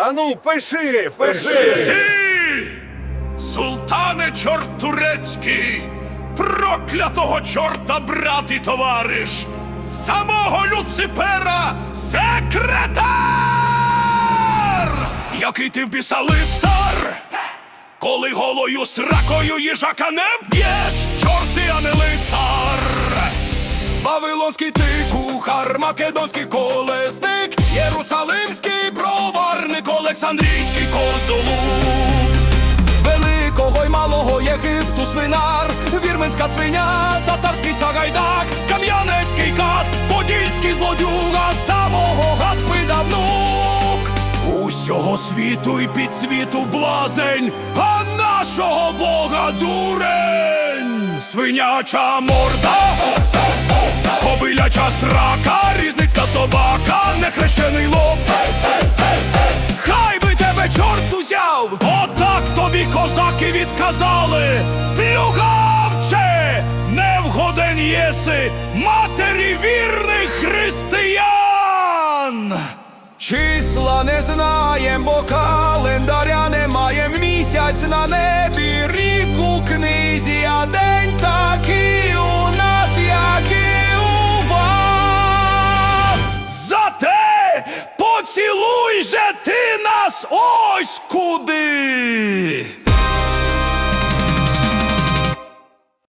Ану, пиши, пиши. Ти, султане чорт турецький, проклятого чорта брат і товариш, самого Люципера секретар! Який ти в біса лицар, коли голою сракою їжака не вб'єш, чорти, а не лицар! Вавилонський ти кухар, македонський колесник, Олександрійський козолук. Великого й малого Єгипту свинар, вірменська свиня, татарський сагайдак, кам'янецький кат, подільський злодюга, самого гаспида внук. Усього світу і під світу блазень, а нашого бога дурень, свиняча морда. Кобиляча срака, різницька собака, нехрещений лоб. Козаки відказали! Плюгавче! Не вгоден єси матері вірних християн! Числа не знаєм, бо календаря немає місяць на небі, рік у книзі, а день такий у нас, як і у вас. Зате поцілуй же ти нас куди.